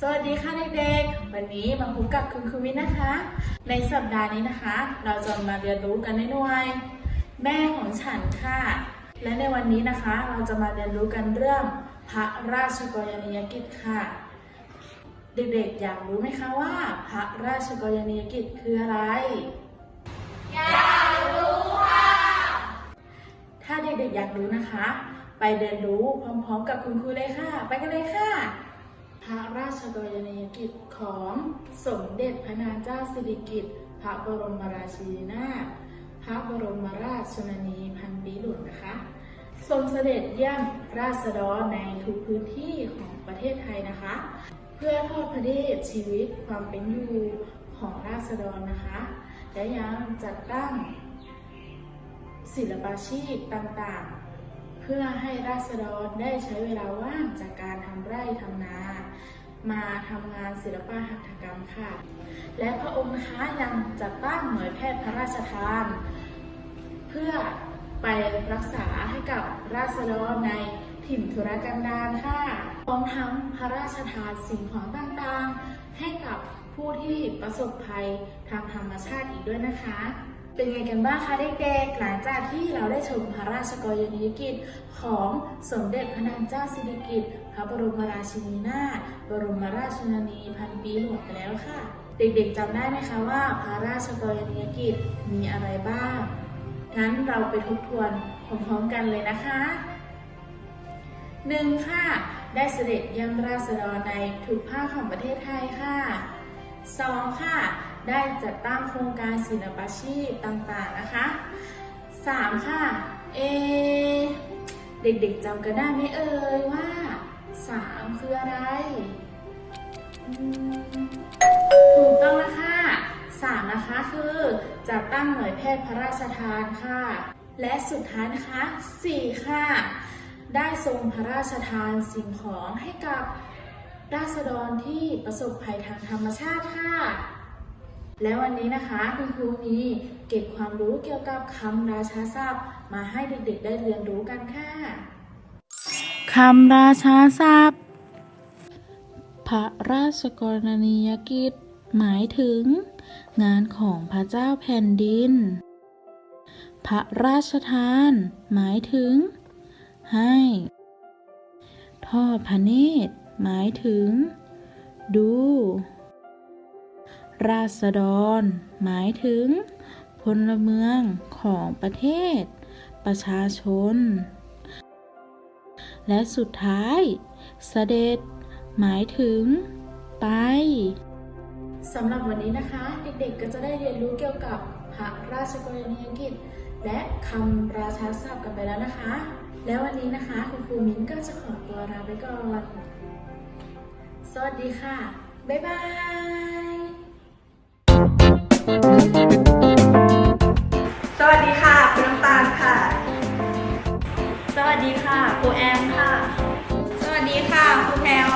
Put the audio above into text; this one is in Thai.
สวัสดีค่ะเด็กๆ วันนี้มาพบกับคุณครูวินนะคะ ในสัปดาห์นี้นะคะ เราจะมาเรียนรู้กันในหน่วย แม่ของฉันค่ะ และในวันนี้นะคะเราจะมาเรียนรู้กันเรื่องพระราชกรณียกิจค่ะ เด็กๆ อยากรู้ไหมคะว่า พระราชกรณียกิจคืออะไร อยากรู้ค่ะ ถ้าเด็กๆ อยากรู้นะคะ ไปเรียนรู้พร้อมๆ กับคุณครูเลยค่ะ ไปกันเลยค่ะ พระราชกรณียกิจของสมเด็จพระนางเจ้าสิริกิติ์พระบรมราชินีนาถพระบรมราชชนนีพันปีหลวงนะคะทรงเสด็จเยี่ยมราษฎรในทุกพื้นที่ของประเทศไทยนะคะ เพื่อทอดพระเนตรชีวิตความเป็นอยู่ของราษฎรนะคะ และยังจัดตั้งศิลปาชีพต่างๆ เพื่อให้ราษฎรได้ใช้เวลาว่างจากการทำไร่ทำนา มาทำงานศิลปะหัตถกรรมค่ะ และพระองค์นะคะยังจัดตั้งหน่วยแพทย์พระราชทาน เพื่อไปรักษาให้กับราษฎรในถิ่นธุรกันดารค่ะพร้อมทั้งพระราชทานสิ่งของต่างๆ ให้กับผู้ที่ประสบภัยทางธรรมชาติอีกด้วยนะคะ เป็นไงกันบ้างคะเด็กๆ หลังจากที่เราได้ชมพระราชกรณียกิจของสมเด็จพระนางเจ้าสิริกิติ์พระบรมราชินีนาถบรมราชชนนีพันปีหลวงไปแล้วค่ะ เด็กๆจำได้ไหมคะว่าพระราชกรณียกิจมีอะไรบ้าง งั้นเราไปทบทวนพร้อมๆกันเลยนะคะหนึ่งค่ะ ได้เสด็จยี่ยมราษฎรในทุกภาคของประเทศไทยค่ะสองค่ะ ได้จัดตั้งโครงการศิลปาชีพต่างๆนะคะสามค่ะ เอ เด็กๆจำกันได้ไหมเอ่ยว่าสามคืออะไร ถูกต้องแล้วค่ะสามนะคะคือจัดตั้งหน่วยแพทย์พระราชทานค่ะ และสุดท้ายนะคะสี่ค่ะ ได้ทรงพระราชทานสิ่งของให้กับราษฎรที่ประสบภัยทางธรรมชาติค่ะ และวันนี้นะคะคุณครูมีเก็บความรู้เกี่ยวกับคำราชาศัพท์ มาให้เด็กๆได้เรียนรู้กันค่ะคำราชาศัพท์ พระราชกรณียกิจ หมายถึง งานของพระเจ้าแผ่นดิน พระราชทาน หมายถึง ให้ ทอดพระเนตร หมายถึง ดู ราษฎร หมายถึง พลเมืองของประเทศ ประชาชน และสุดท้ายเสด็จ หมายถึง ไปสำหรับวันนี้นะคะ เด็กๆก็จะได้เรียนรู้เกี่ยวกับพระราชกรณียกิจ และคำราชาศัพท์กันไปแล้วนะคะ แล้ววันนี้นะคะคุณครูมิ้นก็จะขอตัวลาไปก่อน สวัสดีค่ะ บ๊ายบาย สวัสดีค่ะ คุณน้ำตาลค่ะ สวัสดีค่ะครูแอมค่ะ สวัสดีค่ะครูแพลว